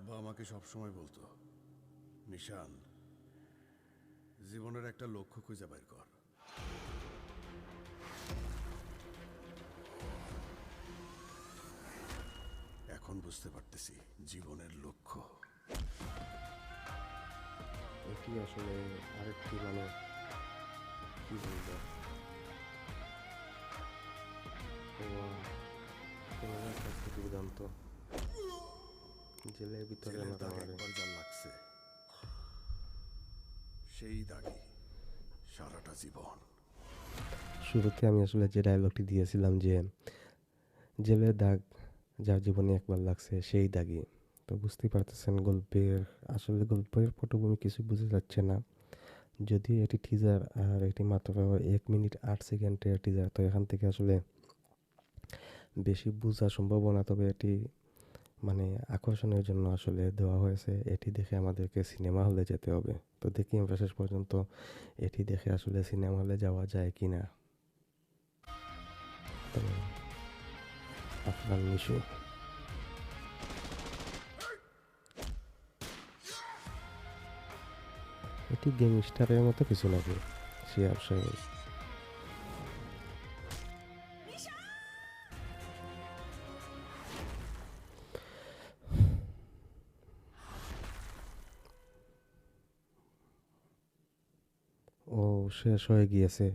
আব্বা আমাকে সবসময় বলতো, নিশান, জীবনের একটা লক্ষ্য খুঁজে বের কর। এখন বুঝতে পারতেছি জীবনের লক্ষ্য। এটি আসলে আরেকটি মানে কি বলব? তোমার কাছ থেকে দুর্দান্ত জেলের ভিতরে দাগ একবার যা লাগছে। সেই দাগই সারাটা জীবন। শুরুতে আমি আসলে যে ডায়লগটি দিয়েছিলাম যে জেলের দাগ যার জীবনে একবার লাগছে সেই দাগই তো বুঝতেই পারতেছেন গল্পের আসলে গল্পের পটভূমি কিছু বুঝে যাচ্ছে না। যদি এটি টিজার আর এটি মাত্র এক মিনিট আট সেকেন্ডের টিজার তো এখান থেকে আসলে বেশি বোঝা সম্ভব না তবে এটি মানে আকর্ষণের জন্য আসলে দেওয়া হয়েছে, এটি দেখে আমাদেরকে সিনেমা হলে যেতে হবে। তো দেখি আমরা শেষ পর্যন্ত এটি দেখে আসলে সিনেমা হলে যাওয়া যায় কি না এটি গেংস্টারের মতো কিছু নাকি? সে অবশ্যই ও শেষ হয়ে গিয়েছে।